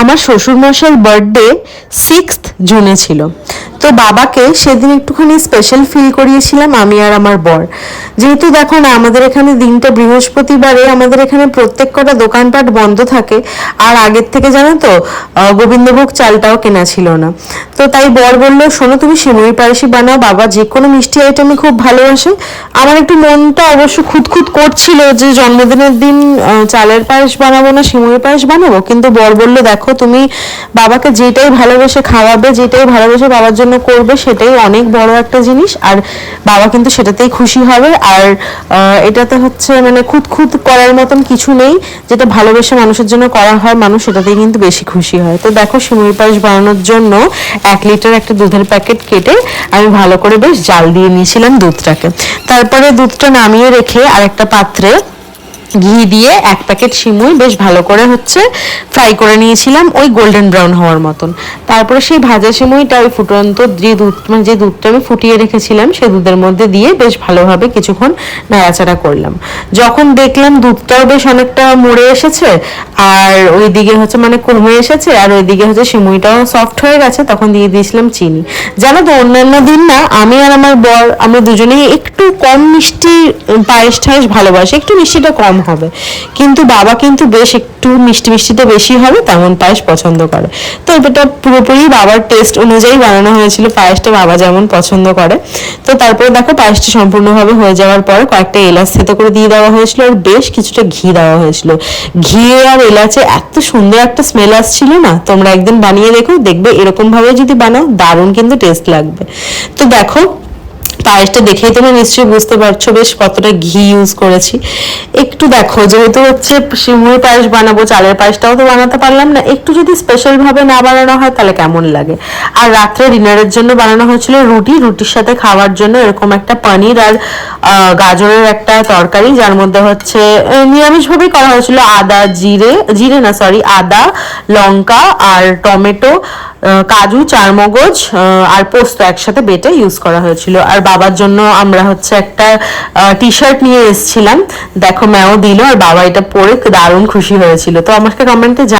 আমার শ্বশুরমশাইয়ের birthday sixth জুনে ছিল। তো বাবাকে সেদিন একটুখানি স্পেশাল ফিল করিয়েছিলাম আমি আর আমার বর। যেহেতু দেখো না, আমাদের এখানে দিনটা বৃহস্পতিবারে, আমাদের এখানে প্রত্যেক কটা দোকানপাট বন্ধ থাকে। আর আগের থেকে জানো তো গোবিন্দভোগ চালটাও কেনা ছিল না। তো তাই বর বলল, শোনো, তুমি সিমুই পায়েসই বানাও। বাবা যে কোনো মিষ্টি আইটেমই খুব ভালোবাসে। আমার একটু মনটা অবশ্য খুঁতখুত করছিল যে জন্মদিনের দিন চালের পায়েস বানাবো না, সিমুই পায়েস বানাবো। কিন্তু বর বলল, দেখো, তুমি বাবাকে যেটাই ভালোবেসে খাওয়াবে, যেটাই ভালোবেসে বাবার জন্য করবে সেটাই অনেক বড় একটা জিনিস, আর বাবা কিন্তু সেটাতেই খুশি হবে। আর এটাতে হচ্ছে মানে খুঁতখুত করার মতন কিছু নেই, যেটা ভালোবেসে মানুষের জন্য করা হয়, মানুষ সেটাতেই কিন্তু বেশি খুশি হয়। তো দেখো সিমুই পায়েস বানানোর জন্য এক লিটার একটা দুধের প্যাকেট কেটে আমি ভালো করে বেশ জাল দিয়ে নিয়েছিলাম দুধটাকে। তারপরে দুধটা নামিয়ে রেখে আরেকটা পাত্রে ঘি দিয়ে এক প্যাকেট সিমুই বেশ ভালো করে হচ্ছে ফ্রাই করে নিয়েছিলাম ওই গোল্ডেন ব্রাউন হওয়ার মতন। তারপরে সেই ভাজা সিমুইটা ওই ফুটন্ত যে দুধ মানে যে দুধটা আমি ফুটিয়ে রেখেছিলাম সেই দুধের মধ্যে দিয়ে বেশ ভালোভাবে কিছুক্ষণ নাড়াচাড়া করলাম। যখন দেখলাম দুধটাও বেশ অনেকটা মরে এসেছে আর ওইদিকে হচ্ছে মানে কমে এসেছে আর ওইদিকে হচ্ছে সিমুইটাও সফট হয়ে গেছে, তখন দিয়ে দিয়েছিলাম চিনি। জানো তো অন্যান্য দিন না আমি আর আমার বর, আমরা দুজনেই একটু কম মিষ্টি পায়েস টায়েস ভালোবাসি, একটু মিষ্টিটা কম হবে। কিন্তু বাবা কিন্তু বেশ একটু মিষ্টি মিষ্টিতে বেশি হবে, তেমন পায়েস পছন্দ করে। তো এটা পুরোপুরি বাবার টেস্ট অনুযায়ী বানানো হয়েছিল, পায়েসটা বাবা যেমন পছন্দ করে। তো তারপরে দেখো পায়েসটা সম্পূর্ণভাবে হয়ে যাওয়ার পর কয়েকটা এলাচ থেতো করে দিয়ে দেওয়া হয়েছিল আর বেশ কিছুটা ঘি দেওয়া হয়েছিল। ঘি আর এলাচে এত সুন্দর একটা স্মেল আসছিল না? তোমরা একদিন বানিয়ে দেখো, দেখবে এরকম ভাবে যদি বানাও, দারুণ কিন্তু টেস্ট লাগবে। তো দেখো পায়েসটা দেখেই তোমরা নিশ্চয়ই বুঝতে পারছ বেশ কতটা ঘি ইউজ করেছি। একটু দেখো, যেহেতু হচ্ছে সিমুই পায়েস বানাবো, চালের পায়েসটাও তো বানাতে পারলাম না, একটু যদি স্পেশালভাবে না বানানো হয় তাহলে কেমন লাগে? আর রাত্রে ডিনারের জন্য বানানো হয়েছিল রুটি, রুটির সাথে খাওয়ার জন্য এরকম একটা পনির আর গাজরের একটা তরকারি, যার মধ্যে হচ্ছে নিরামিষভাবেই করা হয়েছিল আদা, জিরে জিরে না সরি আদা, লঙ্কা আর টমেটো কাজু, চারমগজ আর পোস্ত একসাথে বেটে ইউজ করা হয়েছিল। আর বাবার জন্য আমরা হচ্ছে একটা টি শার্ট নিয়ে এসেছিলাম। দেখো ম্যাও দিল, আর বাবা এটা পরে দারুণ খুশি হয়েছিল। তো আমাকে কমেন্টে